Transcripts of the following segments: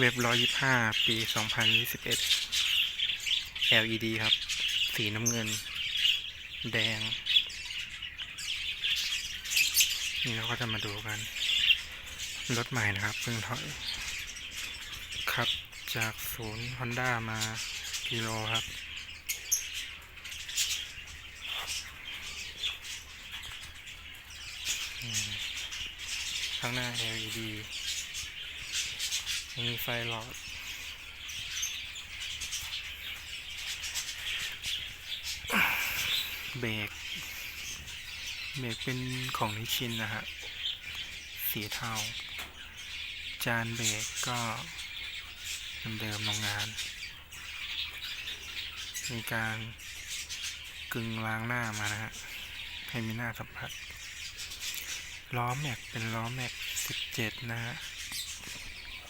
เว็บร้อยยี่ห้าปีสองพันยี่สิบเอ็ด LED ครับ สีน้ำเงิน แดง นี่เราก็จะมาดูกัน รถใหม่นะครับ เพิ่งถอยขับจากศูนย์ Honda มากิโลครับข้างหน้า LED มีไฟหลอด เบรก เบรกเป็นของนิชินนะฮะ สีเทา จานเบรกก็เดิมโรงงาน มีการกึงล้างหน้ามานะฮะ ให้มีหน้าสัมผัส ล้อแม็กเป็นล้อแม็ก 17 นะฮะ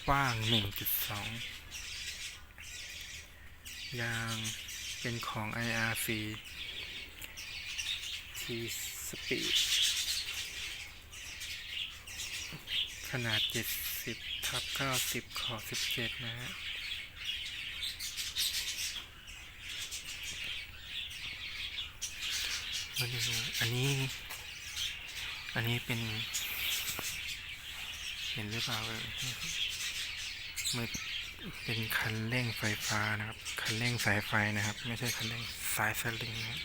กว้าง 1.2 ยางเป็นของ IRC T Speed ขนาด 70ทับ90 ขอ 17 นะฮะมาดูอันนี้ อันนี้เป็น เห็นหรือเปล่าเออ มือเป็นคันเร่งไฟฟ้านะครับ คันเร่งสายไฟนะครับ ไม่ใช่คันเร่งสายสลิงนะครับ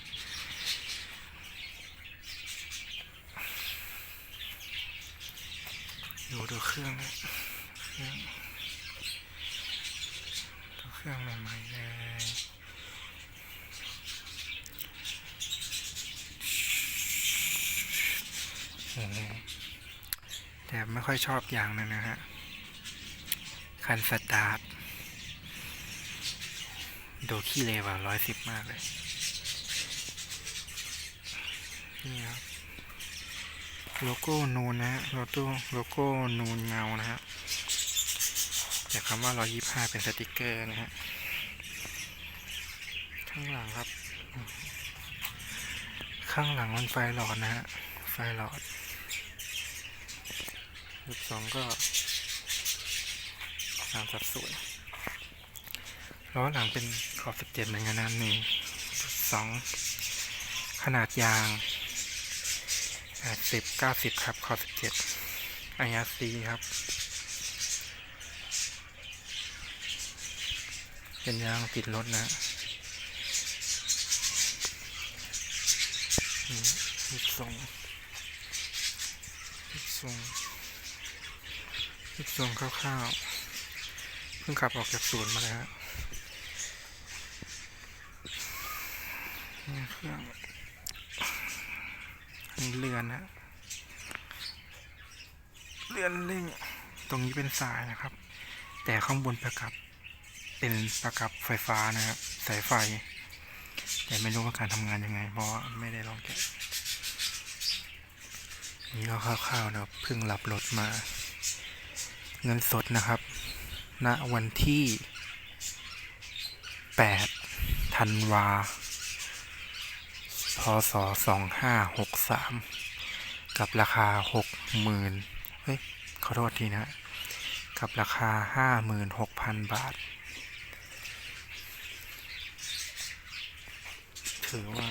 ดูดูเครื่องนะเครื่องดูเครื่องใหม่ๆเลยโอ้แต่ไม่ค่อยชอบอย่างนึงนะฮะ คันสตาร์ทดูขี้เลว่ะร้อยสิบมากเลย นี่ครับ โลโก้นูนนะฮะโลโก้โลโก้นูนเงานะฮะแต่คำว่า125เป็นสติกเกอร์นะฮะ ข้างหลังครับ ข้างหลังมันไฟหลอดนะฮะ ไฟหลอดรูปสองก็ ตามสัดส่วนล้อหลังเป็นขอบ17เหมือนกันนะหนึ่งสองขนาดยางแปดสิบเก้าสิบครับ ขอสิบเจ็ดไออาร์ซีครับ เป็นยางติดรถนะนี่รูปทรงรูปทรงรูปทรงคร่าวๆ พิ่งขับออกจากศูนย์มาเลยฮะนี่เครื่องอันนี้เรือนนะเรือนเร่งตรงนี้เป็นสายนะครับ แต่ข้างบนประกับ เป็นประกับไฟฟ้านะครับสายไฟ แต่ไม่รู้ว่าการทำงานยังไง เพราะไม่ได้ลองแกะนี่ก็คร่าวๆนะครับเพิ่งรับรถมา เงินสดนะครับ ณวันที่ 8 ธันวา พศสองห้าหกสามกับราคาหกหมื่นเฮ้ย ขอโทษทีนะ กับราคาห้าหมื่นหกพันบาท ถือว่า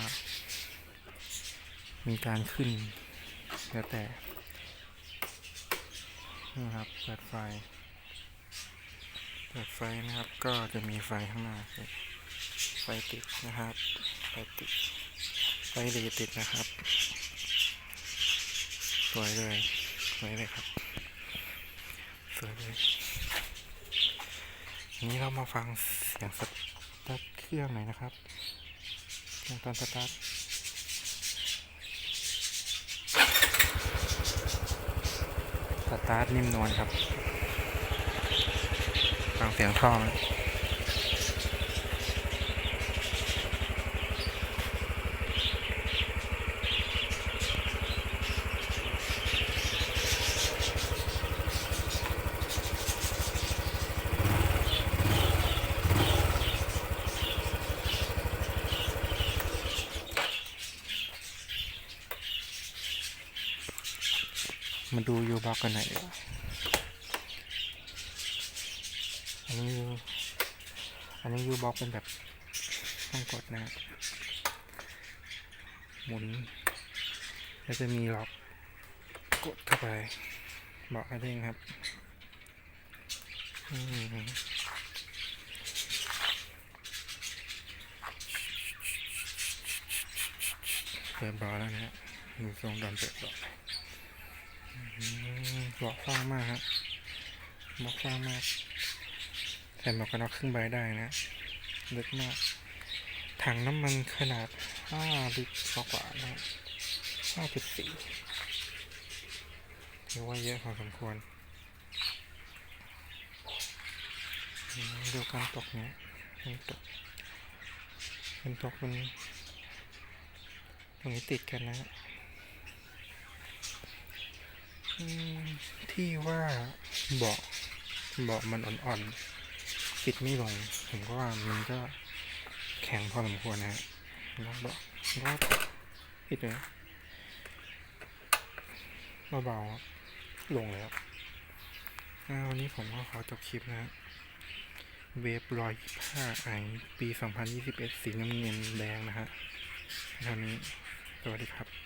มีการขึ้น แล้วแต่ นี่ครับ เปิดไฟ ปิดไฟนะครับก็จะมีไฟข้างหน้าไฟติดนะครับ ไฟติด ไฟดีติดนะครับสวยเลยสวยเลยครับสวยเลยนี้เรามาฟังเสียงสตาร์ทเครื่องหน่อยนะครับเสียงตอนสตาร์ทสตาร์ทนิ่มนวลครับ ฟังเสียงท่อไหมมาดูยูบ็อกกันหน่อยดีกว่า อันนี้ยูอันนี้ยูบล็อกเป็นแบบต้องกดนะหมุน แล้วจะมีล็อกกดเข้าไปบอกให้เด้งครับอืมเปิดบอแล้วนะฮะดูทรงดำเปิดบอลอืมเบาะกว้างมากครับเบาะกว้างมาก ส่หมวกกันน็อกครึ่งใบได้นะลึกมาก ถังน้ำมันขนาด 5 ลิตรกว่านะ5.4ถือว่าเยอะพอสมควรดูการตกเนี่ยมันตกมันตกมันตรงนี้ติดกันนะที่ว่าเบาะเบาะมันอ่อนๆ ปิดไม่ลงผมก็ว่ามันก็แข็งพอสมควรนะฮะแล้วเบาะก็ปิดเลยเบาๆลงแล้วอ่าวันนี้ผมก็ขอจบคลิปนะฮะเวฟร้อยห้าไอปี2021สีน้ำเงินแดงนะฮะเท่านี้ สวัสดีครับ